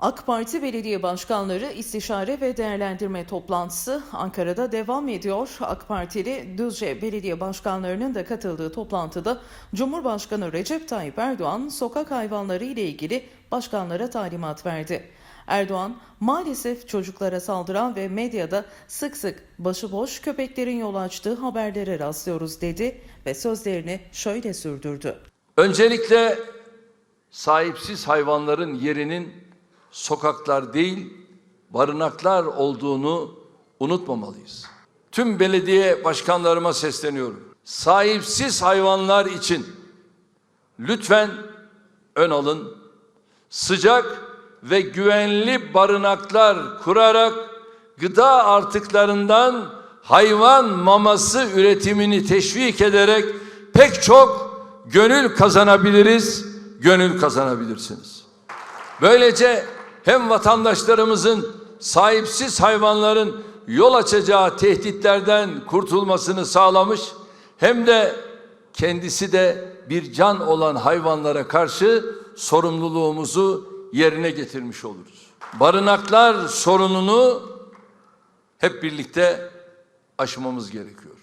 AK Parti belediye başkanları istişare ve değerlendirme toplantısı Ankara'da devam ediyor. AK Partili Düzce belediye başkanlarının da katıldığı toplantıda Cumhurbaşkanı Recep Tayyip Erdoğan sokak hayvanları ile ilgili başkanlara talimat verdi. Erdoğan, maalesef çocuklara saldıran ve medyada sık sık başıboş köpeklerin yol açtığı haberlere rastlıyoruz dedi ve sözlerini şöyle sürdürdü. Öncelikle sahipsiz hayvanların yerinin sokaklar değil, barınaklar olduğunu unutmamalıyız. Tüm belediye başkanlarıma sesleniyorum. Sahipsiz hayvanlar için lütfen ön alın. Sıcak ve güvenli barınaklar kurarak gıda artıklarından hayvan maması üretimini teşvik ederek pek çok gönül kazanabiliriz, gönül kazanabilirsiniz. Böylece hem vatandaşlarımızın sahipsiz hayvanların yol açacağı tehditlerden kurtulmasını sağlamış hem de kendisi de bir can olan hayvanlara karşı sorumluluğumuzu yerine getirmiş oluruz. Barınaklar sorununu hep birlikte aşmamız gerekiyor.